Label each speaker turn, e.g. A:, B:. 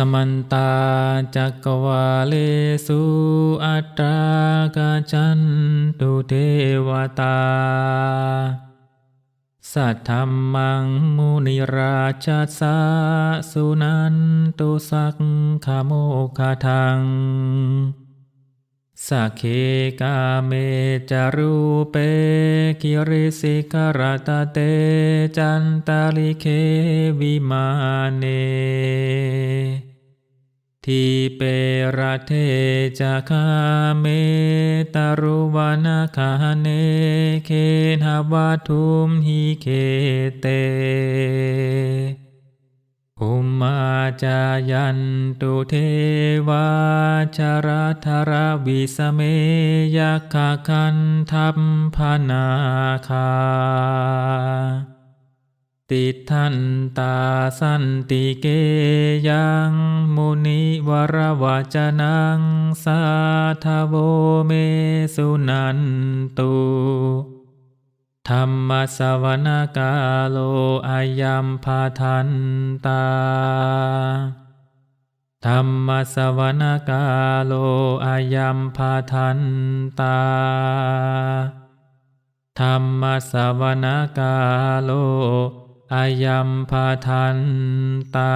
A: สมันตาจักกวาเลสุอัตรากาจันตุเทวตา สัทธรรมังมุนิราชาสาสุนันตุสักขโมคาทังสักเคกาเมจารูเปกิริสิกรตเตจันตาลิเควิมาเน ทีเประเทจะคาเมตารุวานาคาเนเคนหวัทุมหิเคเตอุมาจายันตุเทวาชรธรวิสเมยักขคันทัพพนาคาติทันตาสันติเกยัง รวจนังสาทโวเมสุนันตุธรรมสวนกาโลอายัมพาทันตาธรรมสวนกาโลอายัมพาทันตาธรรมสวนกาโลอายัมพาทันตา